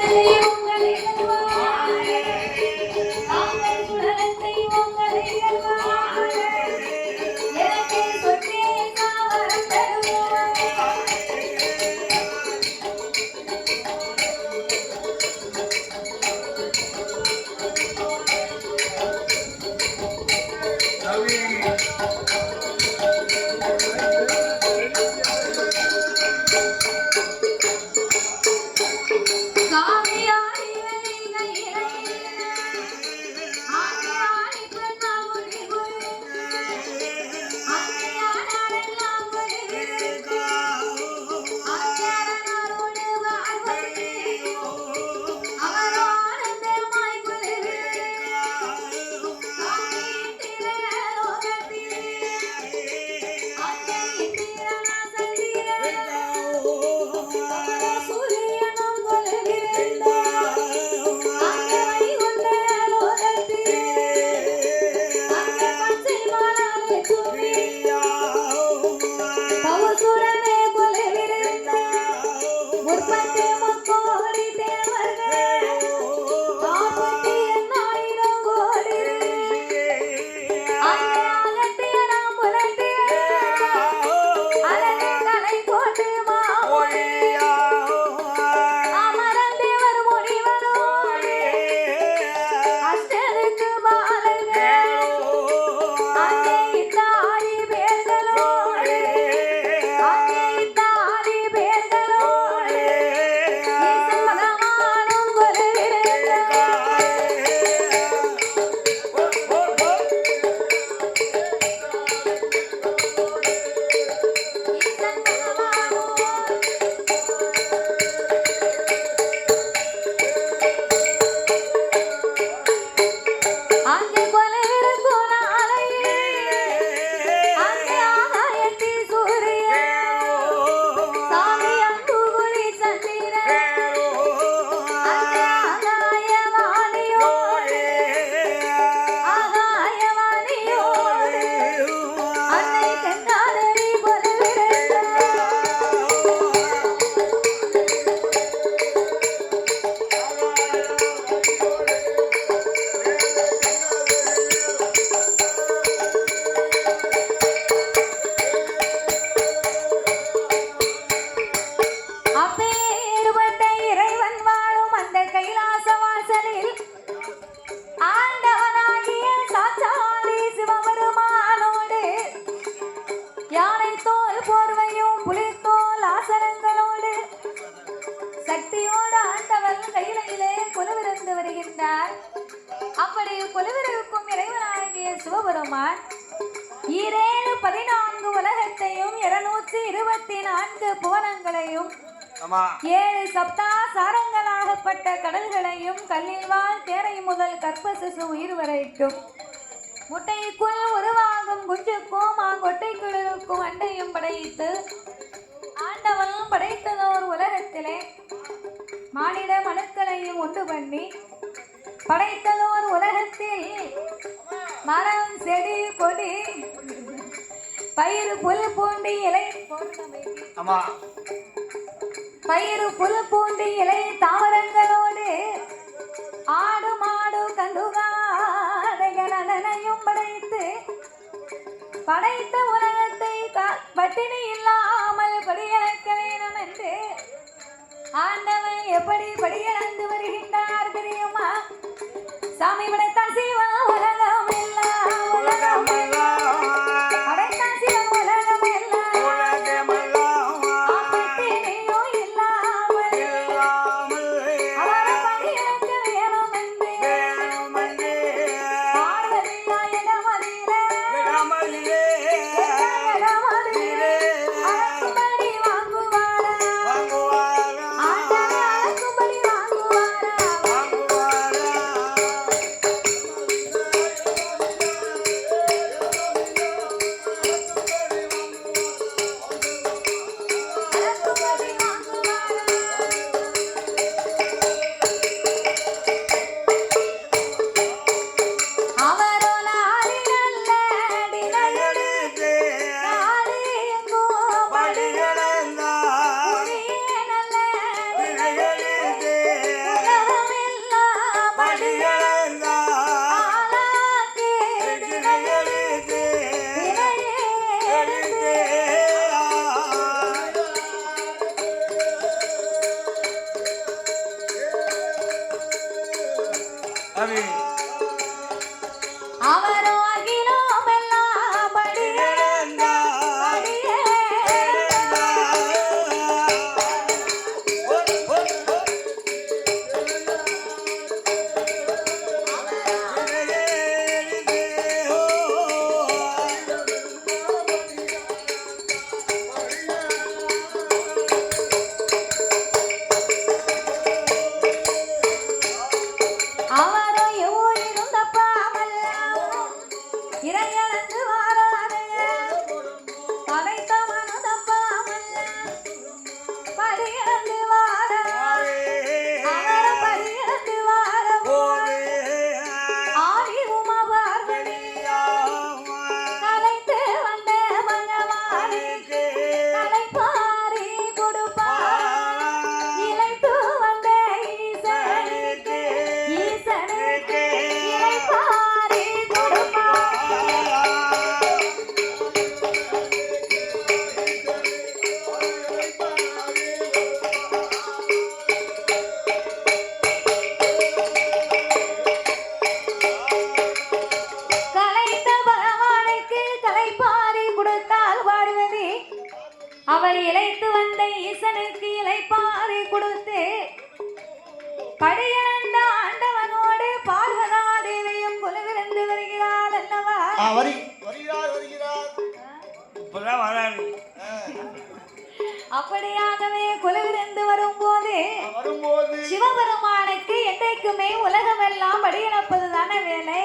Thank you. God. சக்தியோடு ஆண்டவன் கையிலே குலவிருந்து வருகின்றார். அப்படி குலவிருக்கும் இறைவனாகிய சிவபெருமான் ஈரேழு பதினான்கு உலகத்தையும் இருநூற்றி இருபத்தி நான்கு புவனங்களையும் ஏழு சப்தா சாரங்களாகப்பட்ட கடல்களையும் கல்லில் வாழ் தேரை முதல் கற்ப சிசு உயிர் வரைக்கும் முட்டைக்குள் உருவாகும் குஞ்சுக்கும் மாங்கொட்டைக்குள் இருக்கும் அண்டையும் படைத்து ஆண்டவனும் படைத்ததோர் உலகத்திலே மானிட மனுக்களையும் உண்டு பண்ணி படைத்ததோர் உலகத்தில் மரம் செடி கொடி பயிர் புல் பூண்டி இலை பயிறு புல் பூண்டி இலை தாவரங்களோடு ஆடு மாடு கண்டுகாடையும் படைத்து படைத்த உலகத்தை பட்டினி இல்லாமல் படியளக்க வேணும் என்று ஆண்டவன் எப்படி படியளந்து வருகின்றார் தெரியுமா? சாமி படைத்தான் சிவன் படியிழப்பது தானே வேலை.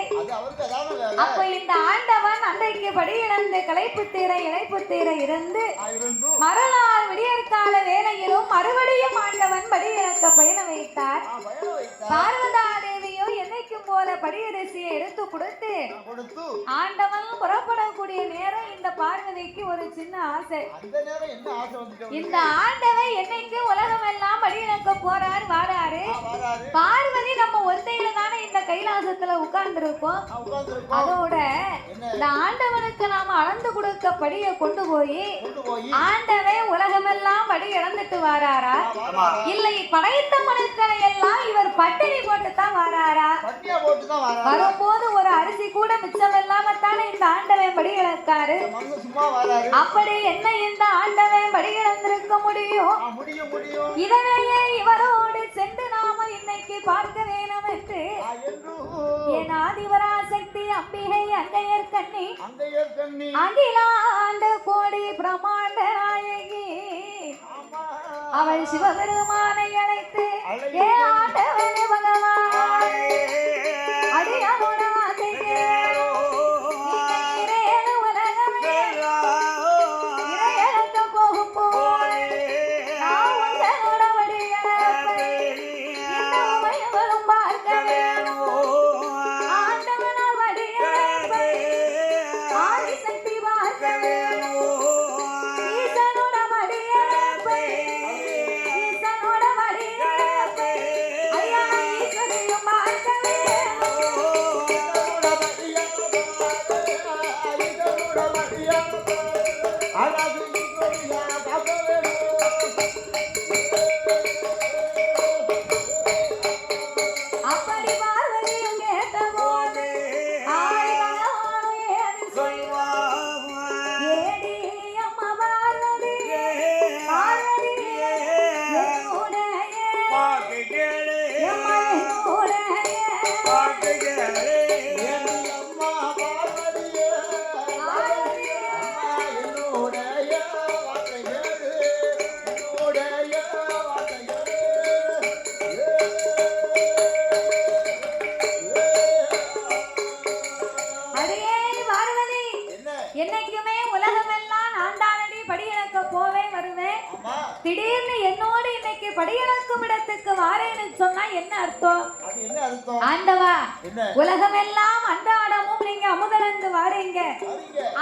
அப்ப இந்த ஆண்டவன் அன்றைக்கு படியிழந்து களைப்பு தீர இழைப்பு தீர இருந்து. மறுநாள் விடியற்கால வேளையிலும் மறுபடியும் ஆண்டவன் வைத்தார். ஆ, பயணம் வைத்தார். பார்வதா தேவியோ என்னைக்கும் போல படியரசியை எடுத்து கொடுத்து ஆண்டவன் புறப்படக்கூடிய நேரம் இந்த பார்வதிக்கு ஒரு சின்ன ஆசை. இந்த ஆண்டவன் என்னைக்கு உலகம் எல்லாம் படியிழக்க இருக்கோம் உட்கார்ந்துருக்கோம் அதோட இந்த ஆண்டவனுக்கு நாம அளந்து கொடுக்க படியை கொண்டு போய் ஆண்டவன் உலகமெல்லாம் படி இழந்துட்டு வாராரா? இல்லை படைத்த மனுக்களை எல்லாம் இவர் பட்டினி போட்டு தான் வாராரா வராரு? வரும்போது ஒரு அரிசி கூட மிச்சம் இல்லாம தானே இந்த ஆண்டவன் படி இழக்காரு? அப்படி என்ன இந்த ஆண்டவன் படி இழந்திருக்க முடியும்? ஆ, இன்னைக்கு பார்க்க வேணும் என்று. என் ஆதிவராசக்தி அம்பிகை அங்கையர் கண்ணி. அகிலாண்ட கோடி பிரமாண்ட நாயகி ஆமா. அவள் சிவபெருமானை அழைத்து அழைத்து. ஏ ஆண்டவனே பகவான் என்ன அர்த்தம்? ஆண்டவா என்ன? உலகமெல்லாம் அன்றாடமும் நீங்க அமுதலந்து வாரீங்க.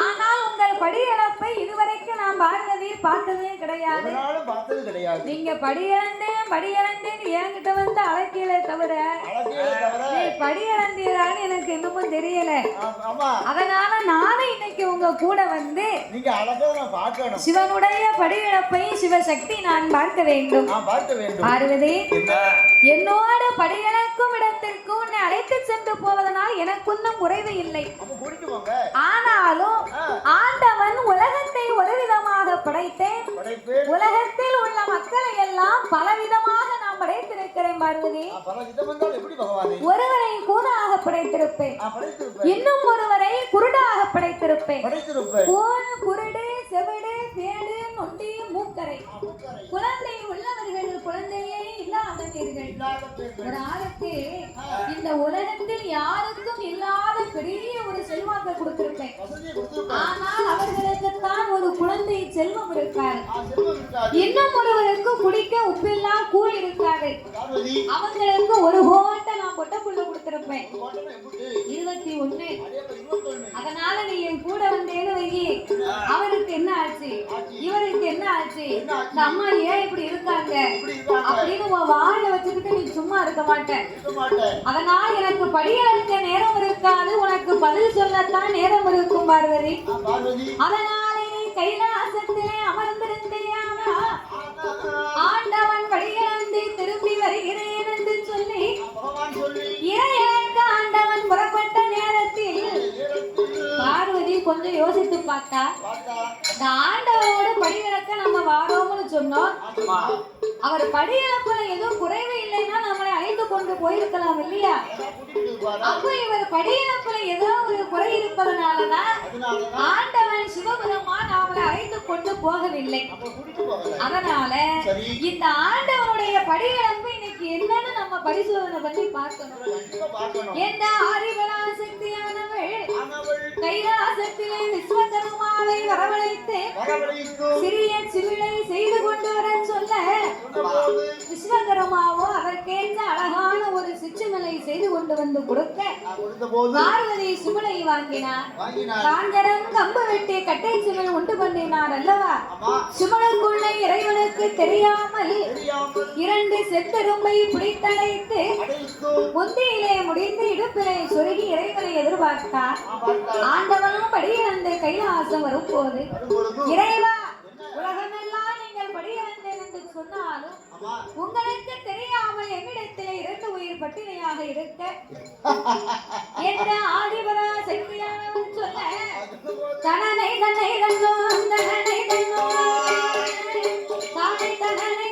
ஆனால் உங்கள் படியிழப்பை இதுவரைக்கும் நான் பார்த்ததே பார்த்தது கிடையாது. நீங்க படியிழந்தேன் படியிழந்தேன் என்கிட்ட வந்து அழைக்கல தவிர நீ படியிழந்தீரான்னு எனக்கு இன்னமும் தெரியல. அதனால நானும் இன்னைக்கு உங்க கூட வந்து சிவனுடைய படியிழப்பை சிவசக்தி நான் பார்க்க வேண்டும். பார்க்க வேண்டும். பார்வதி என்னோடு படியளக்கும் இடத்திற்கு உன்னை அழைத்து சென்று போவதனால் எனக்கு ஒன்றும் குறைவு இல்லை. ஆனாலும் ஆண்டவன் உலகத்தை ஒரு விதமாக படைத்தேன் உலகத்தில் உள்ள மக்களை எல்லாம் பலவிதமாக நான் படைத்திருக்கிறேன் பார்வதி ஒருவரை கூறாக படைத்திருப்பேன். இன்னும் ஒருவரை குருடாக படைத்திருப்பேன். குருடு செவிடு பேடு நொண்டி மூக்கரை. குழந்தை உள்ளவர்கள் குழந்தையே. ஒரு ஆளுக்கு இந்த உலகத்தில் யாருக்கும் இல்லாத பெரிய ஒரு செல்வாக்கை கொடுத்திருப்பேன். ஆனால் அவர்களுக்கு தான் ஒரு குழந்தை செல்வம் இருக்காது. இன்னும் ஒருவருக்கு குடிக்க உப்பெல்லாம் கூழ் இருக்காது அவங்களுக்கு ஒரு கோட்டை நான் பொட்டப்புள்ள கொடுத்திருப்பேன். இருபத்தி ஒண்ணு. அதனால நீ என் கூட வந்தேன்னு வை. அவருக்கு ஆச்சு? இவருக்கு என்ன ஆச்சு? இந்த அம்மா ஏன் இப்படி இருக்காங்க? அப்படின்னு உன் வாயில வச்சுக்கிட்டு நீ சும்மா இருக்க மாட்டேன். அதனால அதனால் எனக்கு படியளக்க நேரம் இருக்காது. உனக்கு பதில் சொல்லத்தான் நேரம் இருக்கும் பார்வதி. அதனால நீ கைலாசத்திலே அமர்ந்திருந்தேயானா? ஆண்டவன் படியிழந்து திரும்பி வருகிறேன் என்று சொல்லி சொல்லி ஆண்டவன் புறப்பட்ட நேரத்தில் பார்வதி கொஞ்சம் யோசித்து பார்த்தா, இந்த ஆண்டவரோடு படியிறக்க நம்ம வாரோம்னு சொன்னோம். அவர் படியிறப்புல எதுவும் குறைவு இல்லைன்னா நம்மளை அழைத்து கொண்டு போயிருக்கலாம் இல்லையா? அப்போ இவர் படியிறப்புல ஏதோ ஒரு குறை இருப்பதனாலதான் ஆண்டவன் சிவபெருமான் அவளை அழைத்து கொண்டு போகவில்லை. அதனால இந்த ஆண்டவனுடைய என்னன்னு நம்ம பரிசோதனை பண்ணி பார்க்கணும். எந்த ஆதிபராசக்தியானவள் ஆனவள் கைலாசத்திலே விஸ்வகர்மாவை வரவழைத்து சிறிய சிவிலை செய்து கொண்டு வர சொல்ல விஸ்வகர்மாவோ அதற்கேற்ற அழகான ஒரு சிச்சுமலை செய்து கொண்டு வந்து கொடுக்க பார்வதி சிமிலை வாங்கினார். காஞ்சரம் கம்பு வெட்டி கட்டை சிமிழ் உண்டு பண்ணினார் அல்லவா? சிமலுக்குள்ளே இறைவனுக்கு தெரியாமல் இரண்டு செந்தரும்பை பிடித்தடைத்து அடைத்து முந்தியிலே முடிந்து இடுப்பிலை சொருகி இறைவனை எதிர்பார்த்தார். ஆண்டவனும் படி அந்த கைலாசம் வரும் போது இறைவா உலகமெல்லாம் நீங்கள் படியிழந்தேன் என்று சொன்னாலும் உங்களுக்கு தெரியாமல் என்னிடத்திலே இரண்டு உயிர் பட்டினியாக இருக்க என்ற ஆதிபரா சக்தியானவன் சொல்ல தனனை தன்னை தன்னோ தனனை தன்னோ தானை தனனை